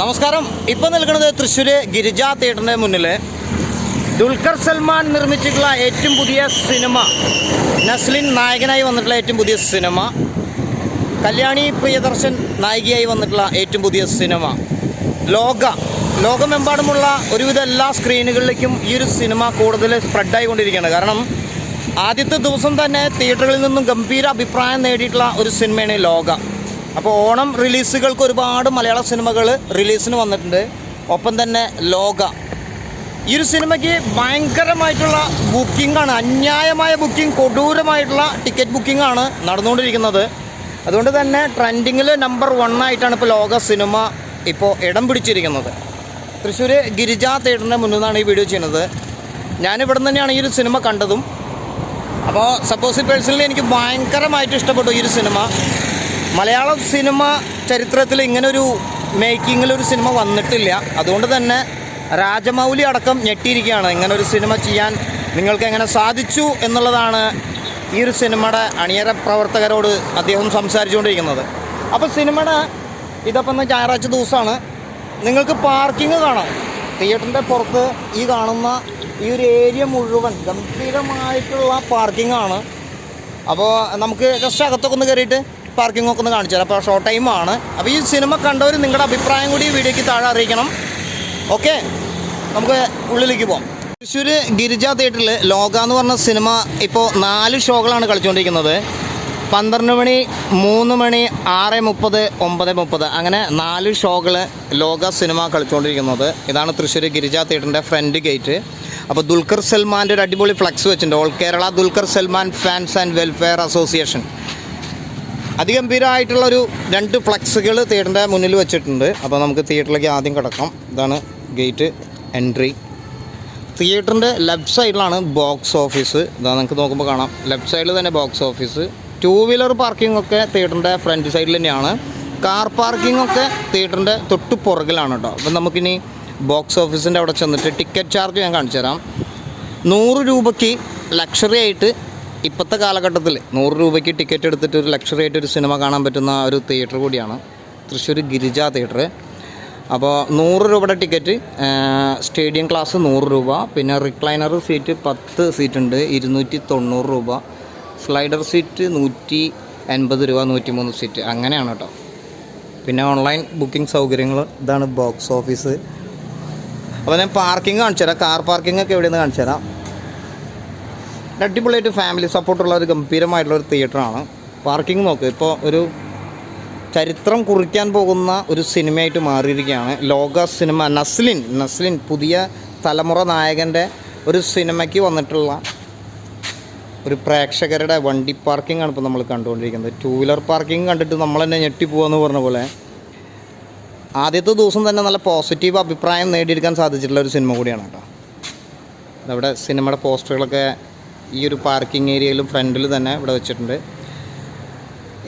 നമസ്കാരം. ഇപ്പം നിൽക്കുന്നത് തൃശ്ശൂർ ഗിരിജ തിയേറ്ററിന്റെ മുന്നിൽ ദുൽഖർ സൽമാൻ നിർമ്മിച്ചിട്ടുള്ള ഏറ്റവും പുതിയ സിനിമ നസ്ലിൻ നായകനായി വന്നിട്ടുള്ള ഏറ്റവും പുതിയ സിനിമ കല്യാണി പ്രിയദർശൻ നായികയായി വന്നിട്ടുള്ള ഏറ്റവും പുതിയ സിനിമ ലോക ലോകമെമ്പാടുമുള്ള ഒരുവിധ എല്ലാ സ്ക്രീനുകളിലേക്കും ഈ ഒരു സിനിമ കൂടുതൽ സ്പ്രെഡായിക്കൊണ്ടിരിക്കുകയാണ് കാരണം ആദ്യത്തെ ദിവസം തന്നെ തിയേറ്ററുകളിൽ നിന്നും ഗംഭീര അഭിപ്രായം നേടിയിട്ടുള്ള ഒരു സിനിമയാണ് ലോക. അപ്പോൾ ഓണം റിലീസുകൾക്ക് ഒരുപാട് മലയാള സിനിമകൾ റിലീസിന് വന്നിട്ടുണ്ട്. ഒപ്പം തന്നെ ലോക. ഈ ഒരു സിനിമയ്ക്ക് ഭയങ്കരമായിട്ടുള്ള ബുക്കിംഗാണ് അന്യായമായ ബുക്കിംഗ് കൊടൂരമായിട്ടുള്ള ടിക്കറ്റ് ബുക്കിംഗ് ആണ് നടന്നുകൊണ്ടിരിക്കുന്നത്. അതുകൊണ്ട് തന്നെ ട്രെൻഡിങ്ങിൽ നമ്പർ വൺ ആയിട്ടാണ് ഇപ്പോൾ ലോക സിനിമ ഇപ്പോൾ ഇടം പിടിച്ചിരിക്കുന്നത്. തൃശ്ശൂർ ഗിരിജ തിയേറ്ററിന്റെ മുന്നിൽ നിന്നാണ് ഈ വീഡിയോ ചെയ്യുന്നത്. ഞാനിവിടെ തന്നെയാണ് ഈ ഒരു സിനിമ കണ്ടതും. അപ്പോൾ സപ്പോസ് പേഴ്സണലി എനിക്ക് ഭയങ്കരമായിട്ട് ഇഷ്ടപ്പെട്ടു ഈ ഒരു സിനിമ. മലയാള സിനിമ ചരിത്രത്തിൽ ഇങ്ങനൊരു മേക്കിങ്ങിൽ ഒരു സിനിമ വന്നിട്ടില്ല. അതുകൊണ്ട് തന്നെ രാജമൗലി അടക്കം ഞെട്ടിയിരിക്കുകയാണ്. ഇങ്ങനെ ഒരു സിനിമ ചെയ്യാൻ നിങ്ങൾക്ക് എങ്ങനെ സാധിച്ചു എന്നുള്ളതാണ് ഈ ഒരു സിനിമയുടെ അണിയറ പ്രവർത്തകരോട് അദ്ദേഹം സംസാരിച്ചുകൊണ്ടിരിക്കുന്നത്. അപ്പോൾ സിനിമയുടെ ഇതപ്പം ഇന്ന് ഞായറാഴ്ച ദിവസമാണ്. നിങ്ങൾക്ക് പാർക്കിംഗ് കാണാം. തിയേറ്ററിന്റെ പുറത്ത് ഈ കാണുന്ന ഈ ഒരു ഏരിയ മുഴുവൻ ഗംഭീരമായിട്ടുള്ള പാർക്കിംഗ് ആണ്. അപ്പോൾ നമുക്ക് ജസ്റ്റ് അകത്തൊക്കെ ഒന്ന് കയറിയിട്ട് പാർക്കിംഗ് ഒക്കെ ഒന്ന് കാണിച്ചു തരാം അപ്പോൾ ഷോർട്ട് ടൈമാണ് അപ്പോൾ ഈ സിനിമ കണ്ടവർ നിങ്ങളുടെ അഭിപ്രായം കൂടി വീഡിയോയ്ക്ക് താഴെ അറിയിക്കണം. ഓക്കെ നമുക്ക് ഉള്ളിലേക്ക് പോകാം തൃശ്ശൂർ ഗിരിജ തിയേറ്ററിൽ ലോക എന്ന് പറഞ്ഞ സിനിമ ഇപ്പോൾ നാല് ഷോകളാണ് കളിച്ചുകൊണ്ടിരിക്കുന്നത്. പന്ത്രണ്ട് മണി മൂന്ന് മണി ആറ് മുപ്പത് ഒമ്പത് മുപ്പത്. അങ്ങനെ നാല് ഷോകൾ ലോക സിനിമ കളിച്ചുകൊണ്ടിരിക്കുന്നത്. ഇതാണ് തൃശ്ശൂർ ഗിരിജ തിയേറ്ററിന്റെ ഫ്രണ്ട് ഗേറ്റ് അപ്പോൾ ദുൽഖർ സൽമാന്റെ ഒരു അടിപൊളി ഫ്ലക്സ് വെച്ചിട്ടുണ്ട്. All Kerala Dulquer Salmaan fans and welfare association അതിഗംഭീരമായിട്ടുള്ള ഒരു രണ്ട് ഫ്ലക്സുകൾ തിയേറ്ററിന്റെ മുന്നിൽ വെച്ചിട്ടുണ്ട്. അപ്പോൾ നമുക്ക് തിയേറ്ററിലേക്ക് ആദ്യം കിടക്കാം. ഇതാണ് ഗേറ്റ് എൻട്രി. തിയേറ്ററിന്റെ ലെഫ്റ്റ് സൈഡിലാണ് ബോക്സ് ഓഫീസ്. ഇതാ നമുക്ക് നോക്കുമ്പോൾ കാണാം. ലെഫ്റ്റ് സൈഡിൽ തന്നെ box office. Two wheeler parking ഒക്കെ തിയേറ്ററിന്റെ ഫ്രണ്ട് സൈഡിൽ തന്നെയാണ്. കാർ പാർക്കിംഗ് ഒക്കെ തിയേറ്ററിന്റെ തൊട്ട് പുറകിലാണ് കേട്ടോ. അപ്പം നമുക്കിനി ബോക്സ് ഓഫീസിന്റെ അവിടെ ചെന്നിട്ട് ടിക്കറ്റ് ചാർജ് ഞാൻ കാണിച്ചു തരാം നൂറ് രൂപയ്ക്ക് ലക്ഷറി ആയിട്ട് ഇപ്പോഴത്തെ കാലഘട്ടത്തിൽ നൂറ് രൂപയ്ക്ക് ടിക്കറ്റ് എടുത്തിട്ട് ഒരു ലക്ഷറി ആയിട്ട് ഒരു സിനിമ കാണാൻ പറ്റുന്ന ഒരു തിയേറ്റർ കൂടിയാണ്. തൃശ്ശൂർ ഗിരിജ തിയേറ്റർ അപ്പോൾ നൂറ് രൂപയുടെ ടിക്കറ്റ് സ്റ്റേഡിയം ക്ലാസ് നൂറ് രൂപ പിന്നെ റിക്ലൈനർ സീറ്റ് പത്ത് സീറ്റ് ഉണ്ട് ഇരുന്നൂറ്റി തൊണ്ണൂറ് രൂപ. സ്ലൈഡർ സീറ്റ് നൂറ്റി എൺപത് രൂപ നൂറ്റി മൂന്ന് സീറ്റ് അങ്ങനെയാണ് കേട്ടോ. പിന്നെ ഓൺലൈൻ ബുക്കിംഗ് സൗകര്യങ്ങൾ ഇതാണ് ബോക്സ് ഓഫീസ് അപ്പോൾ ഞാൻ പാർക്കിംഗ് കാണിച്ചു തരാം കാർ പാർക്കിംഗ് ഒക്കെ എവിടെയെന്ന് കാണിച്ചു തരാം അടിപൊളിയായിട്ട് ഫാമിലി സപ്പോർട്ടുള്ള ഒരു ഗംഭീരമായിട്ടുള്ള ഒരു തിയേറ്ററാണ് പാർക്കിംഗ് നോക്ക്. ഇപ്പോൾ ഒരു ചരിത്രം കുറിക്കാൻ പോകുന്ന ഒരു സിനിമയായിട്ട് മാറിയിരിക്കുകയാണ്. ലോക സിനിമ നസ്ലിൻ നസ്ലിൻ പുതിയ തലമുറ നായകന്റെ ഒരു സിനിമയ്ക്ക് വന്നിട്ടുള്ള ഒരു പ്രേക്ഷകരുടെ വണ്ടി പാർക്കിംഗ് ആണ് ഇപ്പോൾ നമ്മൾ കണ്ടുകൊണ്ടിരിക്കുന്നത്. ടൂ വീലർ പാർക്കിംഗ് കണ്ടിട്ട് നമ്മൾ തന്നെ ഞെട്ടിപ്പോവാന്ന് പറഞ്ഞ പോലെ ആദ്യത്തെ ദിവസം തന്നെ നല്ല പോസിറ്റീവ് അഭിപ്രായം നേടിയെടുക്കാൻ സാധിച്ചിട്ടുള്ള ഒരു സിനിമ കൂടിയാണ് കേട്ടോ. അവിടെ സിനിമയുടെ പോസ്റ്ററുകളൊക്കെ ഈ ഒരു പാർക്കിംഗ് ഏരിയയിലും ഫ്രണ്ടിൽ തന്നെ ഇവിടെ വെച്ചിട്ടുണ്ട്.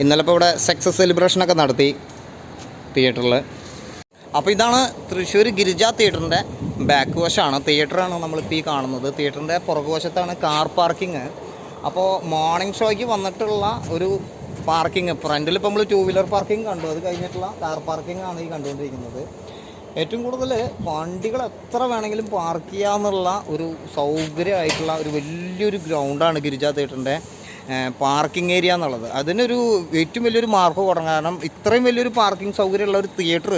ഇന്നലെ ഇപ്പോൾ ഇവിടെ സക്സസ് സെലിബ്രേഷനൊക്കെ നടത്തി തിയേറ്ററിൽ അപ്പോൾ ഇതാണ് തൃശ്ശൂർ ഗിരിജ തിയേറ്ററിന്റെ ബാക്ക് വശമാണ്. തിയേറ്ററാണ് നമ്മളിപ്പോൾ ഈ കാണുന്നത്. തിയേറ്ററിന്റെ പുറകുവശത്താണ് കാർ പാർക്കിങ് അപ്പോൾ മോർണിംഗ് ഷോയ്ക്ക് വന്നിട്ടുള്ള ഒരു പാർക്കിംഗ് ഫ്രണ്ടിൽ ഇപ്പോൾ നമ്മൾ ടൂ വീലർ പാർക്കിംഗ് കണ്ടു. അത് കഴിഞ്ഞിട്ടുള്ള കാർ പാർക്കിംഗ് ആണ് ഈ കണ്ടുകൊണ്ടിരിക്കുന്നത്. ഏറ്റവും കൂടുതൽ വണ്ടികൾ എത്ര വേണമെങ്കിലും പാർക്ക് ചെയ്യാമെന്നുള്ള ഒരു സൗകര്യമായിട്ടുള്ള ഒരു വലിയൊരു ഗ്രൗണ്ടാണ് ഗിരിജ തിയേറ്ററിന്റെ പാർക്കിംഗ് ഏരിയ എന്നുള്ളത്. അതിനൊരു ഏറ്റവും വലിയൊരു മാർക്ക് കൊടുക്കണം കാരണം ഇത്രയും വലിയൊരു പാർക്കിംഗ് സൗകര്യമുള്ള ഒരു തിയേറ്റർ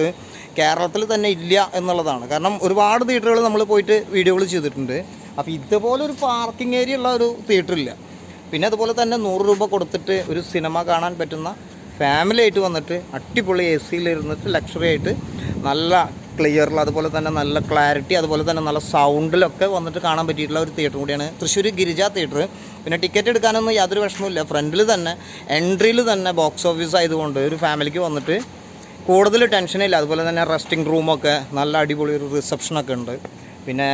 കേരളത്തിൽ തന്നെ ഇല്ല എന്നുള്ളതാണ്. കാരണം ഒരുപാട് തിയേറ്ററുകൾ നമ്മൾ പോയിട്ട് വീഡിയോകൾ ചെയ്തിട്ടുണ്ട്. അപ്പോൾ ഇതുപോലെ ഒരു പാർക്കിംഗ് ഏരിയ ഉള്ള ഒരു തിയേറ്റർ ഇല്ല. പിന്നെ അതുപോലെ തന്നെ നൂറ് രൂപ കൊടുത്തിട്ട് ഒരു സിനിമ കാണാൻ പറ്റുന്ന ഫാമിലി ആയിട്ട് വന്നിട്ട് അടിപൊളി എ സിയിലിരുന്നിട്ട് ലക്ഷറി ആയിട്ട് നല്ല ക്ലിയറിൽ അതുപോലെ തന്നെ നല്ല ക്ലാരിറ്റി അതുപോലെ തന്നെ നല്ല സൗണ്ടിലൊക്കെ വന്നിട്ട് കാണാൻ പറ്റിയിട്ടുള്ള ഒരു തിയേറ്റർ കൂടിയാണ്. തൃശ്ശൂർ ഗിരിജ തിയേറ്റർ പിന്നെ ടിക്കറ്റ് എടുക്കാനൊന്നും യാതൊരു വിഷമമില്ല ഫ്രണ്ടിൽ തന്നെ എൻട്രിയിൽ തന്നെ ബോക്സ് ഓഫീസ് ആയതുകൊണ്ട് ഒരു ഫാമിലിക്ക് വന്നിട്ട് കൂടുതൽ ടെൻഷനില്ല അതുപോലെ തന്നെ റെസ്റ്റിംഗ് റൂമൊക്കെ നല്ല അടിപൊളി ഒരു റിസപ്ഷനൊക്കെ ഉണ്ട്. പിന്നെ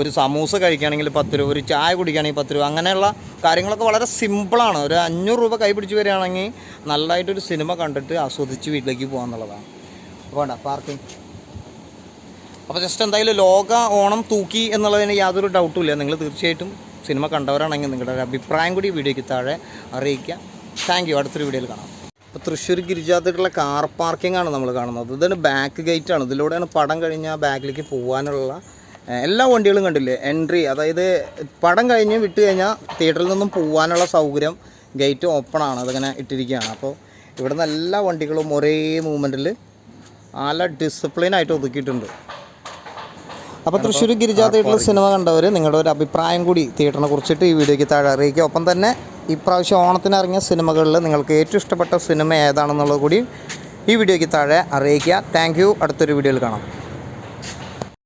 ഒരു സമൂസ കഴിക്കുകയാണെങ്കിൽ പത്ത് രൂപ ഒരു ചായ കുടിക്കുകയാണെങ്കിൽ പത്ത് രൂപ അങ്ങനെയുള്ള കാര്യങ്ങളൊക്കെ വളരെ സിമ്പിളാണ് ഒരു അഞ്ഞൂറ് രൂപ കൈപിടിച്ച് വരികയാണെങ്കിൽ നല്ലതായിട്ടൊരു സിനിമ കണ്ടിട്ട് ആസ്വദിച്ച് വീട്ടിലേക്ക് പോകാന്നുള്ളതാണ്. അപ്പോൾ വേണ്ട പാർക്കിംഗ് അപ്പോൾ ജസ്റ്റ് എന്തായാലും ലോക ഓണം തൂക്കി എന്നുള്ളതിന് യാതൊരു ഡൗട്ടും ഇല്ല. നിങ്ങൾ തീർച്ചയായിട്ടും സിനിമ കണ്ടവരാണെങ്കിൽ നിങ്ങളുടെ ഒരു അഭിപ്രായം കൂടി വീഡിയോയ്ക്ക് താഴെ അറിയിക്കുക. താങ്ക് യു അടുത്തൊരു വീഡിയോയിൽ കാണാം. ഇപ്പോൾ തൃശ്ശൂർ ഗിരിജാത്തിട്ടുള്ള കാർ പാർക്കിംഗ് ആണ് നമ്മൾ കാണുന്നത്. ഇതാണ് ബാക്ക് ഗേറ്റ് ആണ്. ഇതിലൂടെയാണ് പടം കഴിഞ്ഞാൽ ബാക്കിലേക്ക് പോകാനുള്ള എല്ലാ വണ്ടികളും കണ്ടില്ലേ? എൻട്രി അതായത് പടം കഴിഞ്ഞ് വിട്ട് കഴിഞ്ഞാൽ തിയേറ്ററിൽ നിന്നും പോകാനുള്ള സൗകര്യം ഗേറ്റ് ഓപ്പൺ ആണ്. അതിങ്ങനെ ഇട്ടിരിക്കുകയാണ്. അപ്പോൾ ഇവിടുന്ന് എല്ലാ വണ്ടികളും ഒരേ മൂവ്മെന്റിൽ നല്ല ഡിസിപ്ലിൻ ആയിട്ട് ഒതുക്കിയിട്ടുണ്ട്. അപ്പോൾ തൃശ്ശൂർ ഗിരിജാ തിയേറ്ററിൽ സിനിമ കണ്ടവർ നിങ്ങളുടെ ഒരു അഭിപ്രായം കൂടി തിയേറ്ററിനെ കുറിച്ചിട്ട് ഈ വീഡിയോയ്ക്ക് താഴെ അറിയിക്കുക. ഒപ്പം തന്നെ ഇപ്രാവശ്യം ഓണത്തിന് ഇറങ്ങിയ സിനിമകളിൽ നിങ്ങൾക്ക് ഏറ്റവും ഇഷ്ടപ്പെട്ട സിനിമ ഏതാണെന്നുള്ളത് കൂടി ഈ വീഡിയോയ്ക്ക് താഴെ അറിയിക്കുക. Thank you. അടുത്തൊരു വീഡിയോയിൽ കാണാം.